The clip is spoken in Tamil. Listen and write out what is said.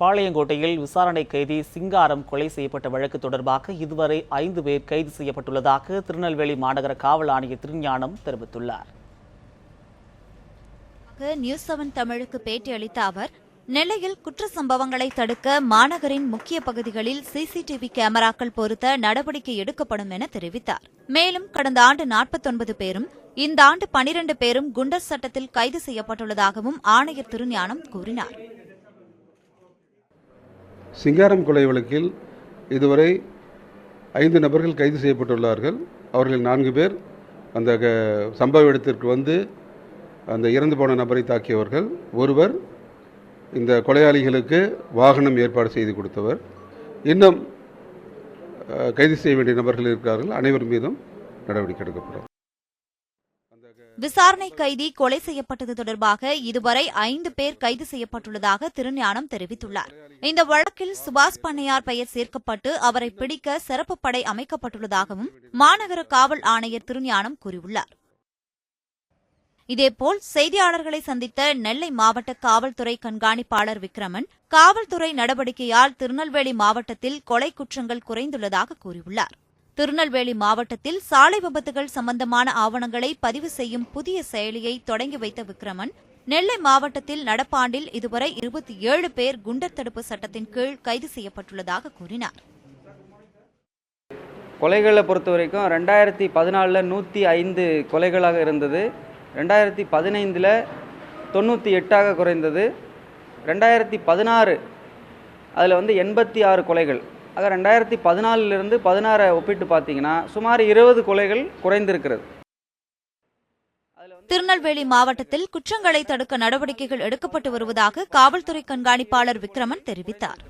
பாளையங்கோட்டையில் விசாரணை கைதி சிங்காரம் கொலை செய்யப்பட்ட வழக்கு தொடர்பாக இதுவரை ஐந்து பேர் கைது செய்யப்பட்டுள்ளதாக திருநெல்வேலி மாநகர காவல் ஆணையர் திருஞானம் தெரிவித்துள்ளார். நியூஸ் செவன் தமிழுக்கு பேட்டியளித்த அவர் நெல்லையில் குற்ற சம்பவங்களை தடுக்க மாநகரின் முக்கிய பகுதிகளில் சிசிடிவி கேமராக்கள் பொருத்த நடவடிக்கை எடுக்கப்படும் என தெரிவித்தார். மேலும் கடந்த ஆண்டு நாற்பத்தொன்பது பேரும் இந்த ஆண்டு பனிரண்டு பேரும் குண்டர் சட்டத்தில் கைது செய்யப்பட்டுள்ளதாகவும் ஆணையர் திருஞானம் கூறினார். சிங்காரம் கொலை வழக்கில் இதுவரை ஐந்து நபர்கள் கைது செய்யப்பட்டுள்ளார்கள். அவர்கள் நான்கு பேர் அந்த க- சம்பவ இடத்திற்கு வந்து அந்த இறந்து போன நபரை தாக்கியவர்கள். ஒருவர் இந்த கொலையாளிகளுக்கு வாகனம் ஏற்பாடு செய்து கொடுத்தவர். இன்னும் கைது செய்ய வேண்டிய நபர்கள் இருக்கிறார்கள். அனைவர் மீதும் நடவடிக்கை எடுக்கப்படும். விசாரணை கைதி கொலை செய்யப்பட்டது தொடர்பாக இதுவரை ஐந்து பேர் கைது செய்யப்பட்டுள்ளதாக திருஞானம் தெரிவித்துள்ளார். இந்த வழக்கில் சுபாஷ் பண்ணையார் பெயர் சேர்க்கப்பட்டு அவரை பிடிக்க சிறப்பு படை அமைக்கப்பட்டுள்ளதாகவும் மாநகர காவல் ஆணையர் திருஞானம் கூறியுள்ளார். இதேபோல் செய்தியாளர்களை சந்தித்த நெல்லை மாவட்ட காவல்துறை கண்காணிப்பாளர் விக்ரமன் காவல்துறை நடவடிக்கையால் திருநெல்வேலி மாவட்டத்தில் கொலை குற்றங்கள் குறைந்துள்ளதாக கூறியுள்ளார். திருநெல்வேலி மாவட்டத்தில் சாலை விபத்துகள் சம்பந்தமான ஆவணங்களை பதிவு செய்யும் புதிய செயலியை தொடங்கி வைத்த விக்ரமன் நெல்லை மாவட்டத்தில் நடப்பாண்டில் இதுவரை இருபத்தி ஏழு பேர் குண்டர் தடுப்பு சட்டத்தின் கீழ் கைது செய்யப்பட்டுள்ளதாக கூறினார். கொலைகளை பொறுத்த வரைக்கும் ரெண்டாயிரத்தி பதினாலில் நூற்றி ஐந்து கொலைகளாக இருந்தது. ரெண்டாயிரத்தி பதினைந்தில் தொண்ணூற்றி எட்டாக குறைந்தது. ரெண்டாயிரத்தி பதினாறு அதில் வந்து எண்பத்தி ஆறு கொலைகள். ஆக ரெண்டாயிரத்தி பதினாலிருந்து பதினாறை ஒப்பிட்டு பார்த்தீங்கன்னா சுமார் இருபது கொலைகள் குறைந்திருக்கிறது. திருநெல்வேலி மாவட்டத்தில் குற்றங்களை தடுக்க நடவடிக்கைகள் எடுக்கப்பட்டு வருவதாக காவல்துறை கண்காணிப்பாளர் விக்ரமன் தெரிவித்தார்.